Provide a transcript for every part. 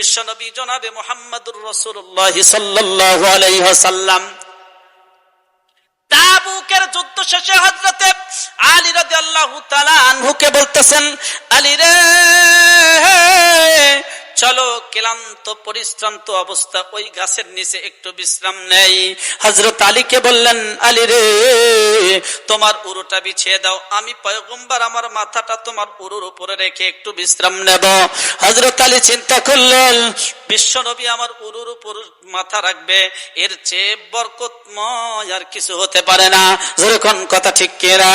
বিশ্বনবী জনাবে মোহাম্মদুর রসুল্লাহ সাল্লাল্লাহু আলাইহি ওয়াসাল্লাম। তাবুকের যুদ্ধ শেষে হজরতে আলী রাদিয়াল্লাহু তাআলা আনহুকে বলতেছেন, আলী রে চলো ক্লান্ত, পরিশ্রান্ত অবস্থা। ওই গাছের নিচে একটু বিশ্রাম নেই। হজরত আলীকে বললেন, আলী রে, তোমার উরুটা বিছিয়ে দাও। আমি পয়গম্বর, আমার মাথাটা তোমার উরুর উপরে রেখে একটু বিশ্রাম নেব। হজরত আলী চিন্তা করলেন, বিশ্ব নবী আমার উরুর উপর মাথা রাখবে। এর চেয়ে বরকতময় আর কিছু হতে পারে না। যেরকম কথা ঠিক কেরা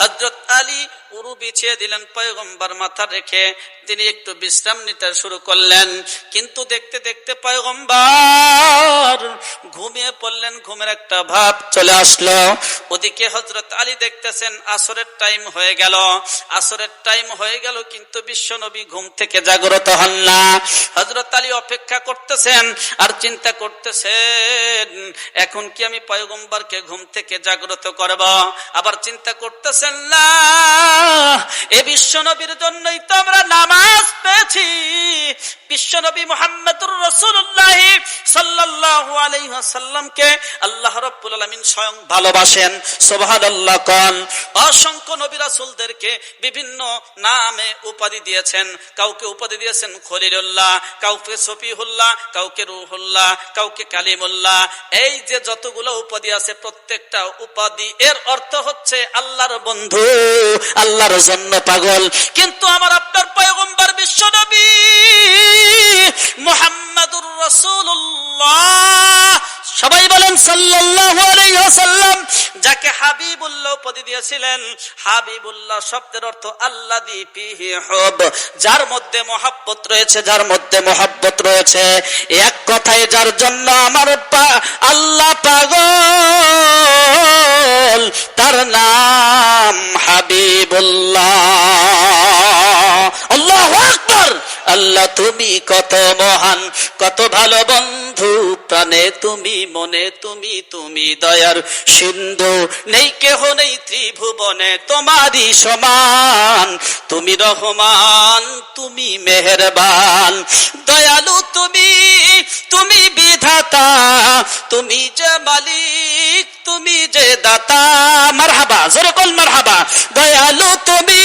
হজরত আলী উরু বিছিয়ে দিলেন, পয়গম্বর মাথা রেখে তিনি একটু বিশ্রাম নিতে শুরু করলেন। কিন্তু দেখতে দেখতে পয়গম্বর ঘুমিয়ে পড়লেন, ঘুমের একটা ভাব চলে আসলো। ওদিকে হজরত আলী দেখতেছেন, আসরের টাইম হয়ে গেল। আসরের টাইম হয়ে গেল, কিন্তু বিশ্ব নবী ঘুম থেকে জাগ্রত হন না। হজরত আলী অপেক্ষা করতেছেন আর চিন্তা করতেছেন, এখন কি আমি পয়গম্বরকে ঘুম থেকে জাগ্রত করব? আবার চিন্তা করতেছেন, না। এ বিশ্ব নবীর জন্যই তো আমরা নামাজ পেয়েছি। বিশ্ব নবী মোহাম্মদুর রসুল্লাহ সাল্লাল্লাহু আলাইহি আল্লাহ রাব্বুল আলামিন স্বয়ং ভালোবাসেন। কোন। অসংখ্য নবী রাসূলদেরকে বিভিন্ন নামে উপাধি দিয়েছেন। কাউকে উপাধি দিয়েছেন খলিলুল্লাহ, কাউকে সফিহুল্লাহ, কাউকে রুহুল্লাহ, কাউকে কালিমুল্লাহ। এই যে যতগুলো উপাধি আছে প্রত্যেকটা উপাধি, এর অর্থ হচ্ছে আল্লাহর বন্ধু, আল্লাহর জন্য পাগল। কিন্তু আমার আপনার পয়গম্বর মুহাম্মাদুর রাসূলুল্লাহ। সবাই বলেন যাকে হাবিবুল্লাহ উপাধি দিয়েছিলেন, হাবিবুল্লাহ শব্দের অর্থ যার মধ্যে মহাব্বত রয়েছে, যার মধ্যে মহাব্বত রয়েছে। এক কথায় যার জন্য আমার আল্লাহ পাগল, তার নাম হাবিবুল্লাহ আল্লাহু আকবার আল্লাহ, তুমি কত মহান, কত ভালো বন্ধু। প্রাণে তুমি, মনে তুমি তুমি দয়ার সিন্ধু। নেই কেহ নেই ত্রিভুবনে, তোমারই সমান। তুমি রহমান, তুমি মেহেরবান। দয়ালু তুমি তুমি বিধাতা। তুমি যে মালিক, তুমি যে দাতা। মারহাবা, জোরে কল মারহাবা। দয়ালু তুমি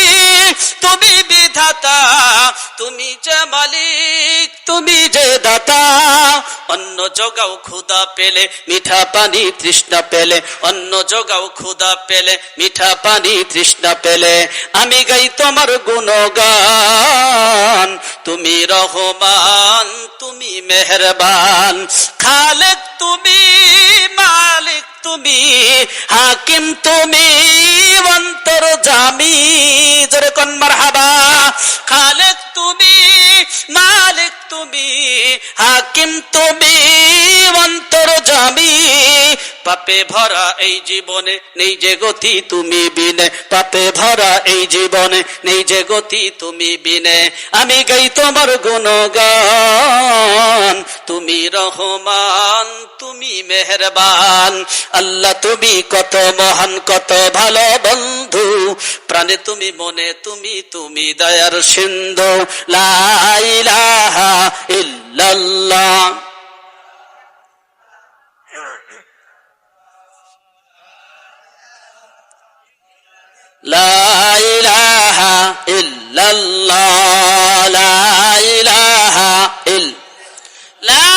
তুমি মালিক, তুমি যে দাতা অন্য জগাও ক্ষুদা পেলে, মিঠা পানি তৃষ্ণা পেলে অন্য জগাও ক্ষুদা পেলে, মিঠা পানি তৃষ্ণা পেলে। আমি গাই তোমার গুণগান, তুমি রহমান, তুমি মেহরবান। খালেক তুমি, মালিক তুমি, হাকিম তুমি, অন্তর জামি, জোরে কন মারহাবা। খালেক তুমি মালিক তুমি হাকিম তুমি অন্তর জামি পাপে ভরা এই জীবনে, নেই যে গতি তুমি বিনে। পাপে ভরা এই জীবনে, নেই যে গতি তুমি বিনে। আমি গাই তোমার গুণগান, তুমি রহমান, তুমি মেহরবান। আল্লাহ, তুমি কত মহান, কত ভালো বন্ধু। প্রাণে তুমি, মনে তুমি তুমি দয়ার সিন্ধু। লাইলাহা ইল্লাল্লাহ। الله لا إله إلا لا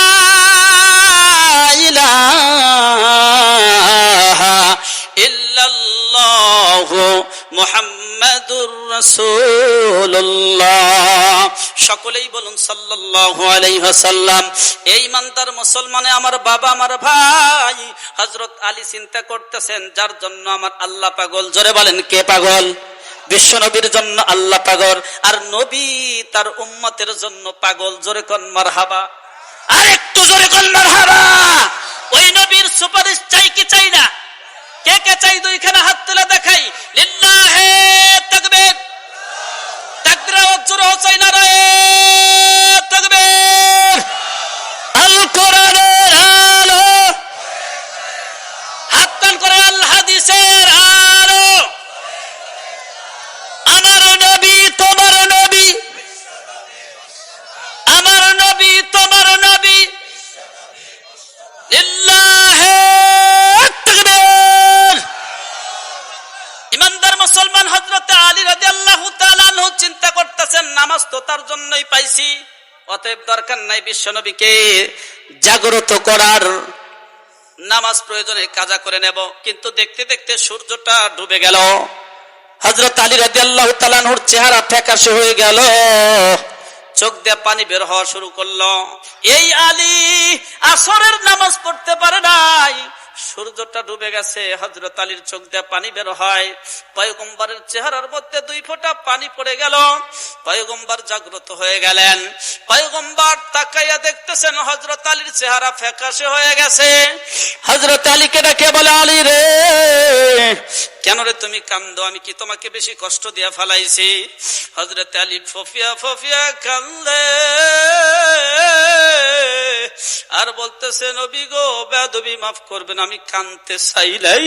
إله إلا الله محمد رسول الله সকলেই বলুন সাল্লাল্লাহু আলাইহি ওয়াসাল্লাম এই মানদার মুসলমানে আমার বাবা আমার ভাই হযরত আলী চিন্তা করতেছেন যার জন্য আমার আল্লাহ পাগল জোরে বলেন কে পাগল বিশ্ব নবীর জন্য আল্লাহ পাগল, আর নবী তার উম্মতের জন্য পাগল। জোরে কন মার হাবা আর একটু জোরে কন মার মারহাবা। ওই নবীর সুপারিশ চাই কি চাই না? কে কে চাই দুইখানা হাত তুলে দেখাই? লিল্লাহে তাকবীর। তাকবীর জোরে চাই না রে। করতেছেন নামাজ তো তার জন্যই পাইছি। অতএব দরকার নাই বিশ্বনবীকে জাগ্রত করার। নামাজ প্রয়োজনে কাজা করে নেব। কিন্তু দেখতে দেখতে সূর্যটা ডুবে গেল। হজরত আলী রাজি আল্লাহ তালানহুর চেহারা ফ্যাকাশে হয়ে গেল। চোখ দিয়ে পানি বের হওয়া শুরু করল। এই আলী আসরের নামাজ পড়তে পারে নাই। সূর্যটা ডুবে গেছে হজরত আলীর চোখ দিয়ে পানি বের হয়। পয়গম্বরের চেহারার মধ্যে দুই ফোঁটা পানি পড়ে গেল। পয়গম্বর জাগ্রত হয়ে গেলেন। পয়গম্বর তাকাইয়া দেখতেছেন হজরত আলীর চেহারা ফ্যাকাশে হয়ে গেছে। হজরত আলীকে ডাকে বলে, আলী রে, কেন রে তুমি কান্দো? আমি কি তোমাকে বেশি কষ্ট দিয়া ফেলাইছি? হজরত আলী ফফিয়া ফফিয়া কান্দে। আর বলতেছে, নবী গো বেদবি মাফ করবেন, আমি কানতে চাইলাই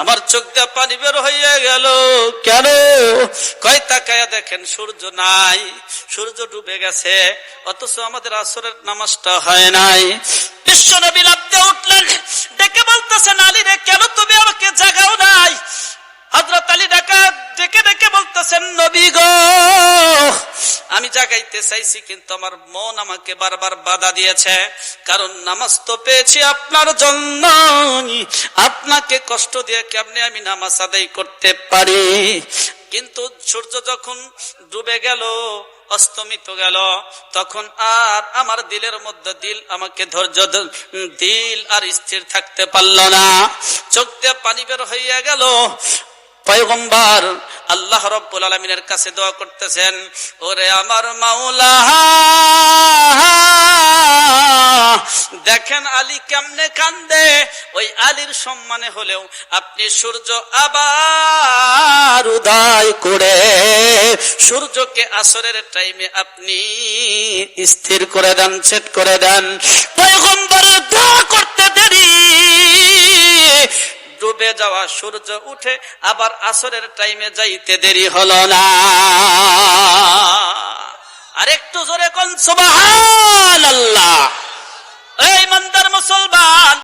আমার চোখ দিয়ে পানি বের হইয়া গেল। কেন? কয় তাকায়া দেখেন, সূর্য নাই। সূর্য ডুবে গেছে, অথচ আমাদের আসরের নামাজটা হয় নাই। বিশ্ব নবী লাভতে উঠলেন, ডেকে বলতেছেন, আলী রে, কেন তুমি আমাকে জাগাও নাই? হজরত আলী ডাকা ডেকে ডেকে বলতেছেন, নবী গো আমি জাগাইতে চাইছি, কিন্তু আমার মন আমাকে বারবার বাধা দিয়েছে। কারণ নামাজ তো পেয়েছি আপনার জন্য আপনাকে কষ্ট দিয়ে কেমনে আমি নামাজ আদায় করতে পারি? কিন্তু সূর্য যখন ডুবে গেল, অস্তমিত গেল, তখন আর আমার দিলের মধ্যে দিল আমাকে ধৈর্য দিল আর স্থির থাকতে পারল না। চোখ দিয়ে পানি বের হইয়া গেল। পয়গম্বর, আল্লাহ রব্বুল আলমিনের কাছে দোয়া করতেছেন, ওরে আমার মাওলা, দেখেন আলী কেমনে কান্দে। ওই আলীর সম্মানে হলেও আপনি সূর্য আবার উদয় করে, সূর্যকে আসরের টাইমে আপনি স্থির করে দেন সেট করে দেন। পয়গম্বরের দোয়া করতে দেরি। ডুবে যাওয়া সূর্য উঠে আবার আসরের টাইমে যাইতে দেরি হল না। আর একটু জোরে কোন সুবাহ আল্লাহ এই মন্দার মুসলমান!